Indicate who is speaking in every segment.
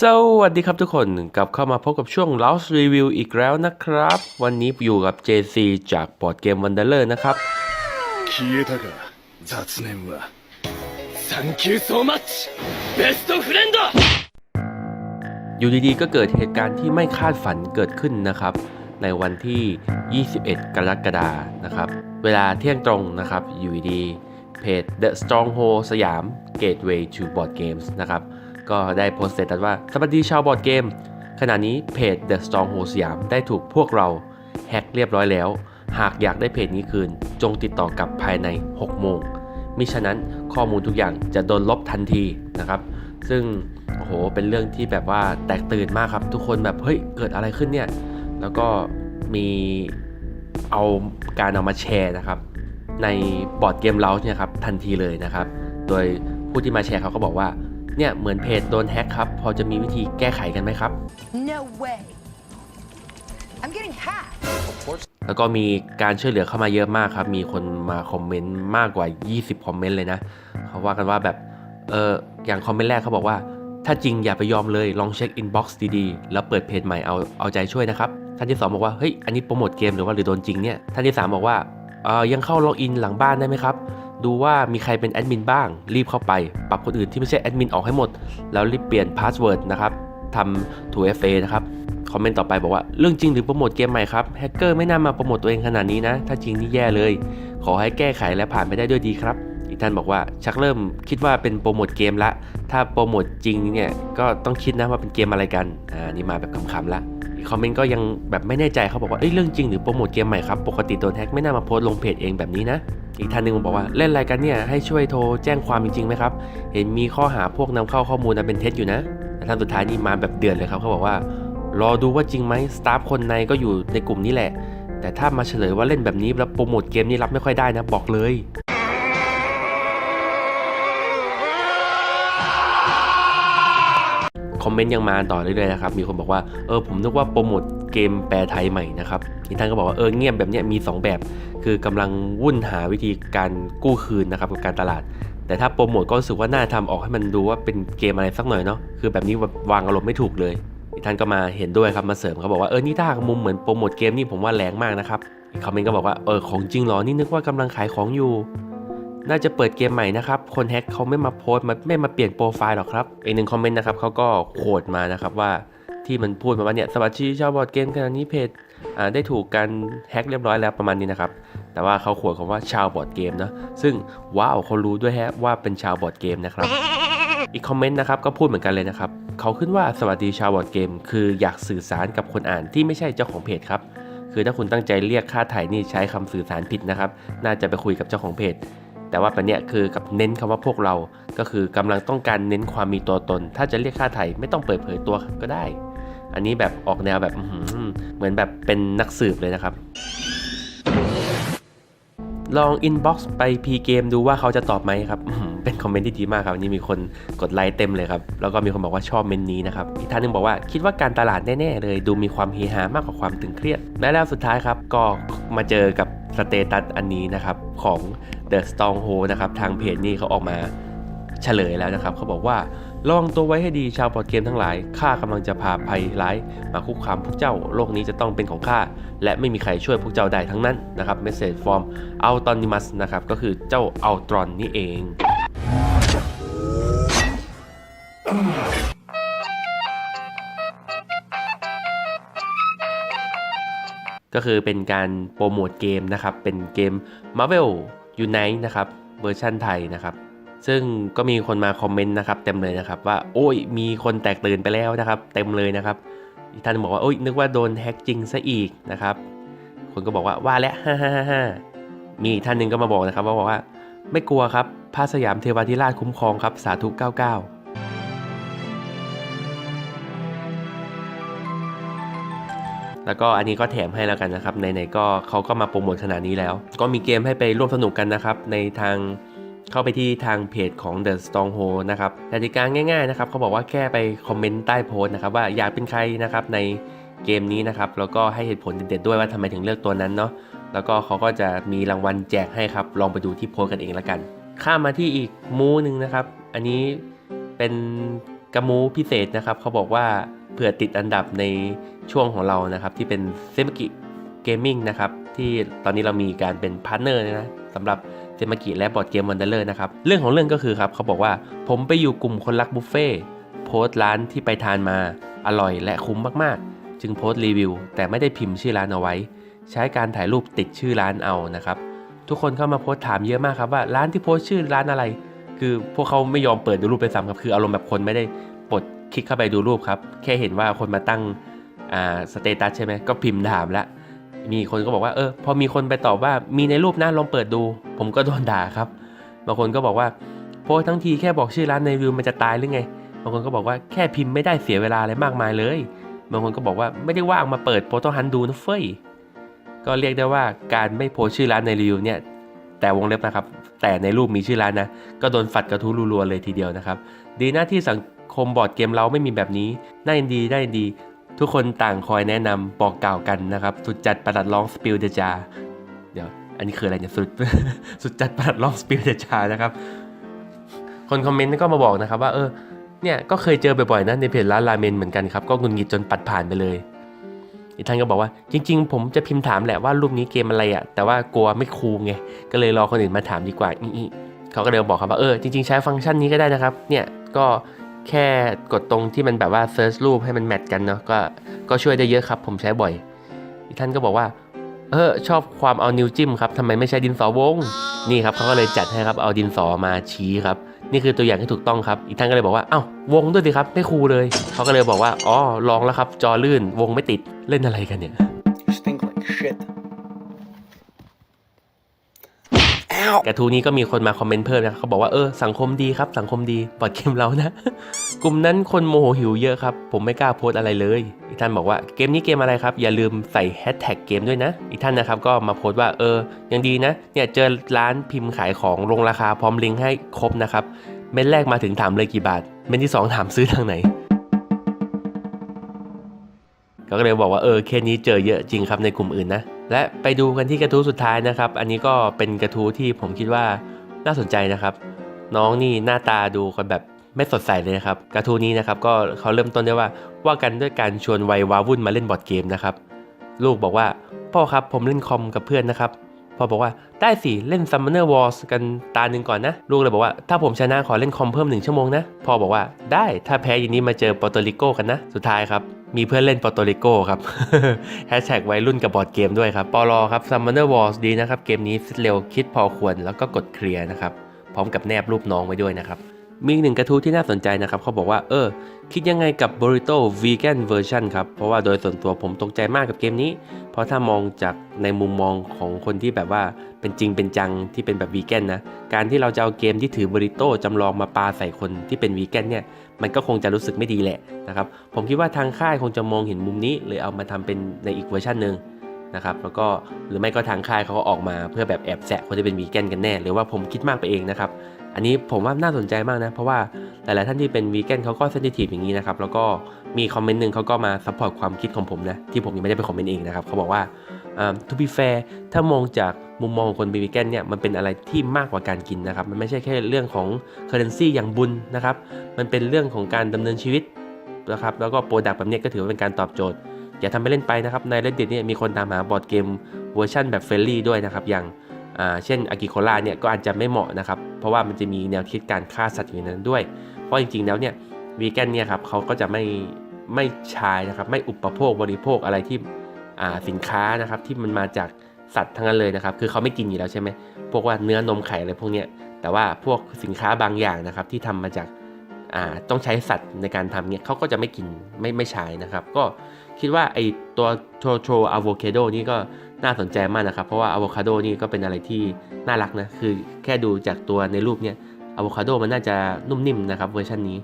Speaker 1: สวัสดีครับทุกคนกลับเข้ามาพบกับช่วง Lounge Review อีกแล้วนะครับ วันนี้อยู่กับ JC จาก Board Game Wanderer นะครับ
Speaker 2: 消えたか雑念はサンキューソーマッチベストフレンド
Speaker 1: อยู่ดีๆ ก็เกิดเหตุการณ์ที่ไม่คาดฝันเกิดขึ้นนะครับ ในวันที่ 21 กรกฎานะครับ เวลาเที่ยงตรงนะครับ อยู่ดีๆเพจ The Stronghold สยาม Gateway to Board Games นะครับ ก็ได้โพสต์เสตัสว่าสวัสดีชาวบอร์ดเกม ขณะนี้เพจ The Stronghold สยามได้ถูกพวกเราแฮ็กเรียบร้อยแล้ว หากอยากได้เพจนี้คืน จงติดต่อกลับภายใน 6 โมงมิฉะนั้นข้อมูลทุกอย่างจะโดนลบทันทีนะครับ ซึ่งโอ้โหเป็นเรื่องที่แบบว่าแตกตื่นมากครับ ทุกคนแบบเฮ้ยเกิดอะไรขึ้นเนี่ย แล้วก็มีเอาการเอามาแชร์นะครับ ในบอร์ดเกมเราเนี่ยครับทันทีเลยนะครับ โดยผู้ที่มาแชร์เขาก็บอกว่า เนี่ยเหมือนเพจโดนแฮ็กครับ พอจะมีวิธีแก้ไขกันไหมครับ
Speaker 3: No way. I'm getting hacked.
Speaker 1: แล้วก็มีการช่วยเหลือเข้ามาเยอะมากครับ มีคนมาคอมเมนต์มากกว่า 20 คอมเมนต์เลยนะ เขาว่ากันว่าแบบ เอออย่างคอมเมนต์แรกเขาบอกว่า ถ้าจริงอย่าไปยอมเลย ลองเช็คอินบ็อกซ์ดีๆ แล้วเปิดเพจใหม่เอาเอาใจช่วยนะครับ ท่านที่ 2 บอกว่า เฮ้ย อันนี้โปรโมทเกมหรือว่าหรือโดนจริงเนี่ย ท่านที่ 3 บอกว่า เออยังเข้าล็อกอินหลังบ้านได้ไหมครับ ดูว่ามีใครเป็นแอดมินบ้าง รีบเข้าไป ปรับคนอื่นที่ไม่ใช่แอดมินออกให้หมด แล้วรีบเปลี่ยนพาสเวิร์ดนะครับทำ 2FA นะครับ คอมเมนต์ต่อไปบอกว่าเรื่องจริงหรือโปรโมทเกมใหม่ครับ แฮกเกอร์ไม่น่ามาโปรโมทตัวเองขนาดนี้นะ ถ้าจริงนี่แย่เลย ขอให้แก้ไขและผ่านไปได้ด้วยดีครับ อีกท่านบอกว่าชักเริ่มคิดว่าเป็นโปรโมทเกมละ ถ้าโปรโมทจริงเนี่ยก็ต้องคิดนะว่าเป็นเกมอะไรกัน อ่านี่มาแบบคำๆละ คอมเมนต์ก็ยังแบบไม่แน่ใจเขาบอกว่าเอ้ยเรื่องจริงหรือโปรโมทเกมใหม่ครับ ปกติโดนแฮกไม่น่ามาโพสลงเพจเองแบบนี้นะ อีกท่านหนึ่งบอกว่าเล่นอะไรกันเนี่ยให้ช่วยโทรแจ้งความจริงๆไหมครับ เห็นมีข้อหาพวกนำเข้าข้อมูลอันเป็นเท็จอยู่นะและท่านสุดท้ายนี่มาแบบเดือดเลยครับเขาบอกว่ารอดูว่าจริงไหมสตาฟคนในก็อยู่ในกลุ่มนี้แหละแต่ถ้ามาเฉลยว่าเล่นแบบนี้แล้วโปรโมทเกมนี่รับไม่ค่อยได้นะบอกเลย คอมเมนต์ยังมาต่อเรื่อยๆนะครับ มีคนบอกว่า เออผมนึกว่าโปรโมทเกมแปลไทยใหม่นะครับอีกท่านก็บอกว่า เออเงียบแบบนี้มี 2 แบบ คือกำลังวุ่นหาวิธีการกู้คืนนะครับกับการตลาด แต่ถ้าโปรโมทก็รู้สึกว่าน่าทำออกให้มันดูว่าเป็นเกมอะไรสักหน่อยเนาะ คือแบบนี้วางอารมณ์ไม่ถูกเลย อีกท่านก็มาเห็นด้วยครับ มาเสริมเขาบอกว่า เออ นี่ถ้ามุมเหมือนโปรโมทเกมนี่ผมว่าแรงมากนะครับอีกคอมเมนต์ก็บอกว่า เออ ของจริงเหรอ นี่นึกว่ากำลังขายของอยู่ น่าจะเปิดเกมใหม่นะครับ คนแฮ็กเขาไม่มาโพสต์มาไม่มาเปลี่ยนโปรไฟล์หรอกครับ อีกหนึ่งคอมเมนต์นะครับเขาก็โขดมานะครับว่าที่มันพูดมาว่าเนี่ยสวัสดีชาวบอร์ดเกมขณะนี้เพจได้ถูกการแฮ็กเรียบร้อยแล้วประมาณนี้นะครับ แต่ว่าเขาขวดคำว่าชาวบอร์ดเกมนะซึ่งว้าวเขารู้ด้วยแฮะว่าเป็นชาวบอร์ดเกมนะครับ อีกคอมเมนต์นะครับก็พูดเหมือนกันเลยนะครับเขาขึ้นว่าสวัสดีชาวบอร์ดเกม คืออยากสื่อสารกับคนอ่านที่ไม่ใช่เจ้าของเพจครับคือถ้าคุณตั้งใจเรียกค่าถ่ายนี่ใช้คำสื่อสารผิดนะครับ น่าจะไปคุยกับเจ้าของเพจ แต่ว่าปันเนี้ยคือกับเน้นคำว่าพวกเราก็คือกำลังต้องการเน้นความมีตัวตน ถ้าจะเรียกค่าไถ่ไม่ต้องเปิดเผยตัวก็ได้ อันนี้แบบออกแนวแบบเหมือนแบบเป็นนักสืบเลยนะครับ ลองอินบ็อกซ์ไปพีเกมดูว่าเขาจะตอบไหมครับเป็นคอมเมนต์ที่ดีมากครับวันนี้มีคนกดไลค์เต็มเลยครับ แล้วก็มีคนบอกว่าชอบเมนนี้นะครับ อีกท่านนึงบอกว่าคิดว่าการตลาดแน่ ๆ เลย ดูมีความเฮฮามากกว่าความตึงเครียด และแล้วสุดท้ายครับ ก็มาเจอกับ สเตตัสอันนี้นะครับของ The Stronghold นะครับทางเพจนี่เขาออกมาเฉลยแล้วนะครับเขาบอกว่าระวังตัวไว้ให้ดีชาวบอดเกมทั้งหลาย ข้ากำลังจะพาภัยร้าย มาคุกคามพวกเจ้า โลกนี้จะต้องเป็นของข้า และไม่มีใครช่วยพวกเจ้าได้ทั้งนั้นนะครับ Message from Autonomous นะครับ ก็คือเจ้า Ultron นี่เอง ก็คือเป็นการโปรโมทเกมนะครับ เป็นเกม Marvel Unite นะครับเวอร์ชันไทยนะครับ ซึ่งก็มีคนมาคอมเมนต์นะครับเต็มเลยนะครับว่าโอ้ยมีคนแตกตื่นไปแล้วนะครับ เต็มเลยนะครับอีกท่านบอกว่าโอ้ยนึกว่าโดนแฮ็กจริงซะอีกนะครับ คนก็บอกว่าว่าแล้วฮ่าฮ่าฮ่ามีอีกท่านหนึ่งก็มาบอกนะครับว่าบอกว่า ไม่กลัวครับพระสยามเทวาธิราชคุ้มครองครับสาธุ99 แล้วก็อันนี้ก็แถมให้แล้วกันนะครับไหนๆก็เขาก็มาโปรโมทขนาดนี้แล้ว ก็มีเกมให้ไปร่วมสนุกกันนะครับ ในทางเข้าไปที่ทางเพจของ The Stronghold นะครับกติกาง่ายๆนะครับเขาบอกว่าแค่ไปคอมเมนต์ใต้โพสต์นะครับว่าอยากเป็นใครนะครับในเกมนี้นะครับแล้วก็ให้เหตุผลเด็ดๆด้วยว่าทำไมถึงเลือกตัวนั้นเนาะแล้วก็เขาก็จะมีรางวัลแจกให้ครับ ลองไปดูที่โพส์กันเองแล้วกัน ข้ามมาที่อีกมูหนึ่งนะครับ อันนี้เป็นกระมูพิเศษนะครับเขาบอกว่า เผื่อติดอันดับในช่วงของเรานะครับ ที่เป็นเซมกิเกมมิ่งนะครับที่ตอนนี้เรามีการเป็นพาร์ทเนอร์นะสำหรับเซมกิและบอร์ดเกมวันเดอร์นะครับเรื่องของเรื่องก็คือครับเขาบอกว่าผมไปอยู่กลุ่มคนรักบุฟเฟ่โพสต์ร้านที่ไปทานมาอร่อยและคุ้มมากๆ จึงโพสต์รีวิว แต่ไม่ได้พิมพ์ชื่อร้านเอาไว้ ใช้การถ่ายรูปติดชื่อร้านเอานะครับทุกคนเข้ามาโพสต์ถามเยอะมากครับว่าร้านที่โพสต์ชื่อร้านอะไร คือพวกเขาไม่ยอมเปิดดูรูปไปซ้ำครับคืออารมณ์แบบคนไม่ได้ คลิกเข้าไปดูรูปครับ แค่เห็นว่าคนมาตั้งสเตตัสใช่ไหมก็พิมพ์ถามล้วมีคนก็บอกว่าเออพอมีคนไปตอบว่ามีในรูปนะลองเปิดดู ผมก็โดนด่าครับบางคนก็บอกว่าโพสทั้งทีแค่บอกชื่อร้านในวิวมันจะตายหรือไงบางคนก็บอกว่าแค่พิมพ์ไม่ได้เสียเวลาอะไรมากมายเลยบางคนก็บอกว่าไม่ได้ว่างมาเปิดโพสต์ฮันดูนะเฟ้ยก็เรียกได้ว่าการไม่โพสชื่อร้านในรีวิวเนี่ยแต่วงเล็บนะครับ แต่ในรูปมีชื่อร้านนะ ก็โดนฝัดกระทู้รัวๆเลยทีเดียวนะครับ ดีนะที่สัง คมบอร์ดเกมเราไม่มีแบบนี้น่ายินดีได้ยินดี ทุกคนต่างคอยแนะนำบอกกล่าวกันนะครับ สุดจัดประหลัดร้องสปิลเดจาเดี๋ยว อันนี้คืออะไรเนี่ยสุดสุดจัดประหลัดร้องสปิลเดจานะครับ คนคอมเมนต์ก็มาบอกนะครับว่าเออเนี่ยก็เคยเจอบ่อยๆนะในเพจร้านราเมนเหมือนกันครับก็งุนงิดจนปัดผ่านไปเลยอีกท่านก็บอกว่าจริง ๆ ผมจะพิมพ์ถามแหละว่ารูปนี้เกมอะไรอะ่ะแต่ว่ากลัวไม่คูลไงก็เลยรอคนอื่นมาถามดีกว่าอีอีเขาก็เลยบอกครับว่าเออจริงๆใช้ฟังก์ชันนี้ก็ได้นะครับ เนี่ยก็ แค่กดตรงที่มันแบบว่าเซิร์ชรูปให้มันแมทกันเนาะก็ก็ช่วยได้เยอะครับ ผมใช้บ่อย อีกท่านก็บอกว่า เออชอบความเอานิ้วจิ้มครับทำไมไม่ใช้ดินสอวง นี่ครับเขาก็เลยจัดให้ครับเอาดินสอมาชี้ครับ นี่คือตัวอย่างที่ถูกต้องครับ อีกท่านก็เลยบอกว่า เอ้าวงด้วยสิครับไม่คูลเลยเขาก็เลยบอกว่าอ๋อลองแล้วครับจอลื่นวงไม่ติดเล่นอะไรกันเนี่ย กระทู้นี้ก็มีคนมาคอมเมนต์เพิ่มนะเขาบอกว่าเออสังคมดีครับ สังคมดีบอดเกมเรานะ กลุ่มนั้นคนโมโหหิวเยอะครับ ผมไม่กล้าโพสอะไรเลยอีกท่านบอกว่าเกมนี้เกมอะไรครับ อย่าลืมใส่แฮชแท็กเกมด้วยนะ อีกท่านนะครับก็มาโพสต์ว่าเออยังดีนะเนี่ยเจอร้านพิมพ์ขายของลงราคาพร้อมลิงก์ให้ครบนะครับเม็ดแรกมาถึงถามเลยกี่บาท เม็ดที่สองถามซื้อทางไหนก็เลยบอกว่าเออเคสนี้เจอเยอะจริงครับในกลุ่มอื่นนะ และไปดูกันที่กระทู้สุดท้ายนะครับ อันนี้ก็เป็นกระทู้ที่ผมคิดว่าน่าสนใจนะครับ น้องนี่หน้าตาดูคนแบบไม่สดใสเลยนะครับ กระทู้นี้นะครับก็เขาเริ่มต้นด้วยว่าว่ากันด้วยการชวนวัยวาวุ่นมาเล่นบอร์ดเกมนะครับ ลูกบอกว่าพ่อครับผมเล่นคอมกับเพื่อนนะครับพ่อบอกว่าได้สิเล่น Summoner Wars กันตาหนึ่งก่อนนะ ลูกเลยบอกว่าถ้าผมชนะขอเล่นคอมเพิ่มหนึ่งชั่วโมงนะพ่อบอกว่าได้ถ้าแพ้ยินนี้มาเจอปอร์โตริโกกันนะ สุดท้ายครับ มีเพื่อนเล่นปอร์โตริโกครับแฮชแท็กวัยรุ่นกับบอร์ดเกมด้วยครับปอลอครับ Summoner Wars ดีนะครับ เกมนี้เร็วคิดพอควรแล้วก็กดเคลียร์นะครับ พร้อมกับแนบรูปน้องไว้ด้วยนะครับ มีอีกหนึ่งกระทู้ที่น่าสนใจนะครับ เขาบอกว่า เออ คิดยังไงกับ Burrito Vegan Version ครับ เพราะว่าโดยส่วนตัวผมตกใจมากกับเกมนี้ เพราะถ้ามองจากในมุมมองของคนที่แบบว่าเป็นจริงเป็นจังที่เป็นแบบวีแกนนะ การที่เราจะเอาเกมที่ถือบริโต้จำลองมาปาใส่คนที่เป็นวีแกนเนี่ย มันก็คงจะรู้สึกไม่ดีแหละนะครับ ผมคิดว่าทางค่ายคงจะมองเห็นมุมนี้เลยเอามาทำเป็นในอีกเวอร์ชันหนึ่งนะครับ แล้วก็หรือไม่ก็ทางค่ายเขาก็ออกมาเพื่อแบบแอบแซะคนที่เป็นวีแกนกันแน่ หรือว่าผมคิดมากไปเองนะครับ อันนี้ผมว่าน่าสนใจมากนะ เพราะว่าหลาย ๆ ท่านที่เป็นวีแกนเขาก็เซนซิทีฟอย่างนี้นะครับ แล้วก็มีคอมเมนต์หนึ่งเขาก็มาซัพพอร์ตความคิดของผมนะ ที่ผมยังไม่ได้ไปคอมเมนต์เองนะครับ เขาบอกว่า อ่า to be fair ถ้ามองจากมุมมองของคนเป็นวีแกนเนี่ยมันเป็นอะไรที่มากกว่าการกินนะครับ มันไม่ใช่แค่เรื่องของ currency อย่างบุญนะครับ มันเป็นเรื่องของการดำเนินชีวิตนะครับแล้วก็โปรดักต์แบบนี้ก็ถือว่าเป็นการตอบโจทย์ อย่าทำไปเล่นไปนะครับ ใน Reddit เนี่ยมีคนตามหาบอร์ดเกมเวอร์ชันแบบเฟรนลี่ด้วยนะครับอย่างเช่นอากิโคล่าเนี่ยก็อาจจะไม่เหมาะนะครับ เพราะว่ามันจะมีแนวคิดการฆ่าสัตว์อยู่ในนั้นด้วย เพราะจริงๆแล้วเนี่ยวีแกนเนี่ยครับเขาก็จะไม่ไม่ใช้นะครับไม่อุปโภคบริโภคอะไรที่ สินค้านะครับที่มันมาจากสัตว์ทั้งนั้นเลยนะครับ คือเขาไม่กินอยู่แล้วใช่ไหมพวกว่าเนื้อนมไข่อะไรพวกเนี้ยแต่ว่าพวกสินค้าบางอย่างนะครับที่ทำมาจากต้องใช้สัตว์ในการทำเนี่ยเขาก็จะไม่กินไม่ไม่ใช้นะครับ ก็คิดว่าไอตัวโทโทอะโวคาโดนี่ก็น่าสนใจมากนะครับ เพราะว่าอะโวคาโดนี่ก็เป็นอะไรที่น่ารักนะ คือแค่ดูจากตัวในรูปเนี่ยอะโวคาโดมันน่าจะนุ่มนิ่มนะครับเวอร์ชันนี้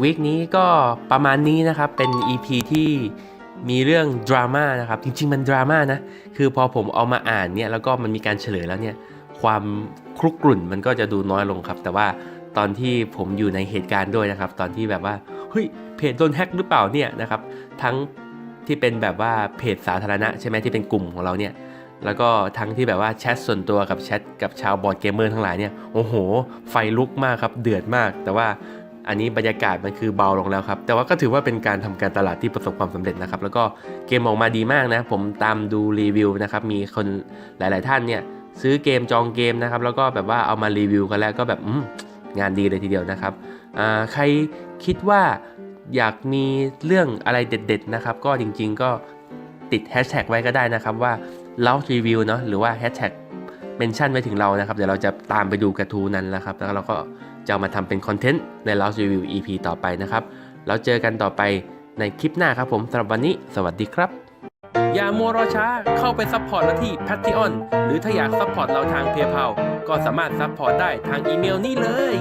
Speaker 1: วีคนี้ก็ประมาณนี้นะครับ เป็น EP ที่ มีเรื่องดราม่านะครับจริงๆมันดราม่านะคือพอผมเอามาอ่านเนี่ยแล้วก็มันมีการเฉลยแล้วเนี่ยความคลุกกรุ่นมันก็จะดูน้อยลงครับ แต่ว่าตอนที่ผมอยู่ในเหตุการณ์ด้วยนะครับ ตอนที่แบบว่าเฮ้ยเพจโดนแฮ็กหรือเปล่าเนี่ยนะครับทั้งที่เป็นแบบว่าเพจสาธารณะใช่ไหมที่เป็นกลุ่มของเราเนี่ยแล้วก็ทั้งที่แบบว่าแชทส่วนตัวกับแชทกับชาวบอร์ดเกมเมอร์ทั้งหลายเนี่ยโอ้โห ไฟลุกมากครับเดือดมาก แต่ว่า อันนี้บรรยากาศมันคือเบาลงแล้วครับ แต่ว่าก็ถือว่าเป็นการทำการตลาดที่ประสบความสำเร็จนะครับ แล้วก็เกมออกมาดีมากนะ ผมตามดูรีวิวนะครับ มีคนหลาย ๆ ท่านเนี่ยซื้อเกมจองเกมนะครับ แล้วก็แบบว่าเอามารีวิวกันแล้วก็แบบงานดีเลยทีเดียวนะครับ ใครคิดว่าอยากมีเรื่องอะไรเด็ด ๆ นะครับ ก็จริง ๆ ก็ติดแฮชแท็กไว้ก็ได้นะครับว่า l o u review เนาะหรือว่าแฮชแท็ก เมนชั่นไว้ถึงเรานะครับ เดี๋ยวเราจะตามไปดูกระทูนั้นแล้วครับ แล้วเราก็จะามาทำเป็นคอนเทนต์ใน l o u review EP ต่อไปนะครับ แล้วเจอกันต่อไปในคลิปหน้าครับผมสำหรับวันนี้ สวัสดีครับ อย่ามัวรอช้าเข้าไปซัพพอร์ตเราที่ Patreon หรือถ้าอยากซัพพอร์ตเราทาง PayPal ก็สามารถซัพพอร์ตได้ทางอีเมลนี้เลย